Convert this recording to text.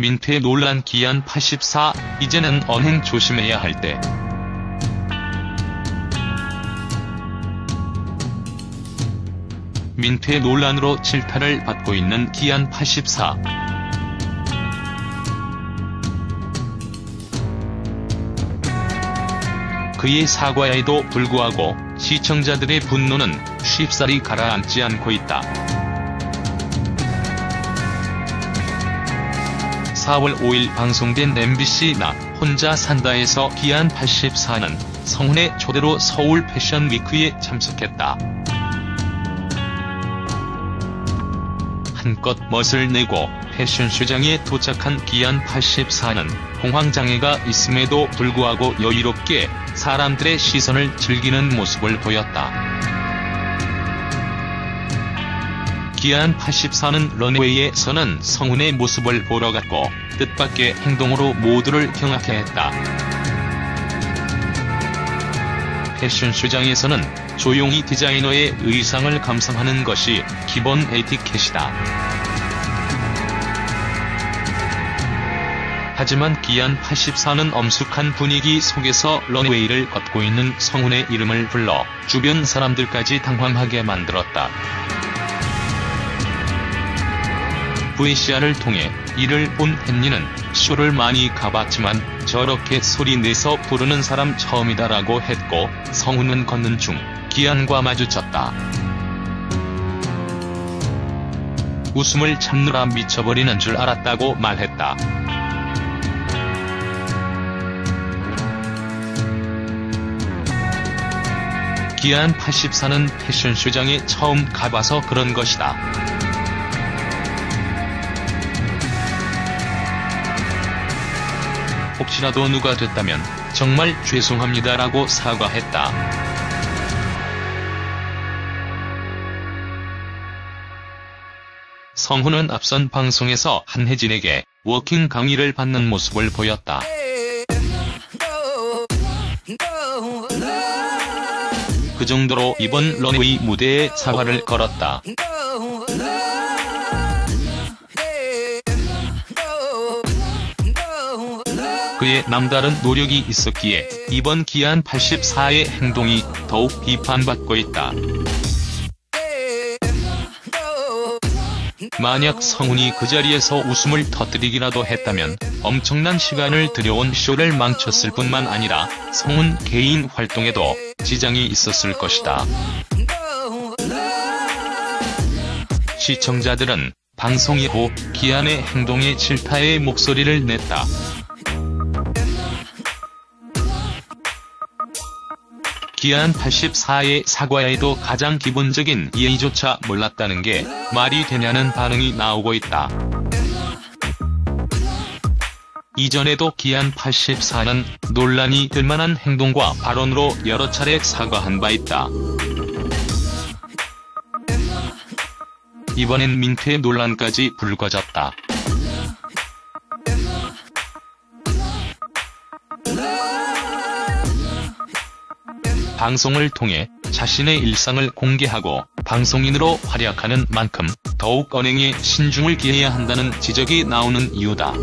민폐 논란 기한 84, 이제는 언행 조심해야 할 때. 민폐 논란으로 질타를 받고 있는 기안 84. 그의 사과에도 불구하고 시청자들의 분노는 쉽사리 가라앉지 않고 있다. 4월 5일 방송된 MBC 나 혼자 산다에서 기안 84는 성훈의 초대로 서울 패션 위크에 참석했다. 한껏 멋을 내고 패션쇼장에 도착한 기안 84는 공황장애가 있음에도 불구하고 여유롭게 사람들의 시선을 즐기는 모습을 보였다. 기안 84는 런웨이에 서는 성훈의 모습을 보러 갔고 뜻밖의 행동으로 모두를 경악해 했다. 패션쇼장에서는 조용히 디자이너의 의상을 감상하는 것이 기본 에티켓이다. 하지만 기안 84는 엄숙한 분위기 속에서 런웨이를 걷고 있는 성훈의 이름을 불러 주변 사람들까지 당황하게 만들었다. VCR을 통해 이를 본 헨리는 쇼를 많이 가봤지만 저렇게 소리 내서 부르는 사람 처음이다라고 했고 성훈은 걷는 중 기안과 마주쳤다. 웃음을 참느라 미쳐버리는 줄 알았다고 말했다. 기안 84는 패션쇼장에 처음 가봐서 그런 것이다. 혹시라도 누가 됐다면 정말 죄송합니다라고 사과했다. 성훈은 앞선 방송에서 한혜진에게 워킹 강의를 받는 모습을 보였다. 그 정도로 이번 런웨이 무대에 사활을 걸었다. 그의 남다른 노력이 있었기에 이번 기안 84의 행동이 더욱 비판받고 있다. 만약 성훈이 그 자리에서 웃음을 터뜨리기라도 했다면 엄청난 시간을 들여온 쇼를 망쳤을 뿐만 아니라 성훈 개인 활동에도 지장이 있었을 것이다. 시청자들은 방송 이후 기안의 행동에 질타의 목소리를 냈다. 기안 84의 사과에도 가장 기본적인 예의조차 몰랐다는 게 말이 되냐는 반응이 나오고 있다. 이전에도 기안 84는 논란이 될 만한 행동과 발언으로 여러 차례 사과한 바 있다. 이번엔 민폐 논란까지 불거졌다. 방송을 통해 자신의 일상을 공개하고 방송인으로 활약하는 만큼 더욱 언행에 신중을 기해야 한다는 지적이 나오는 이유다.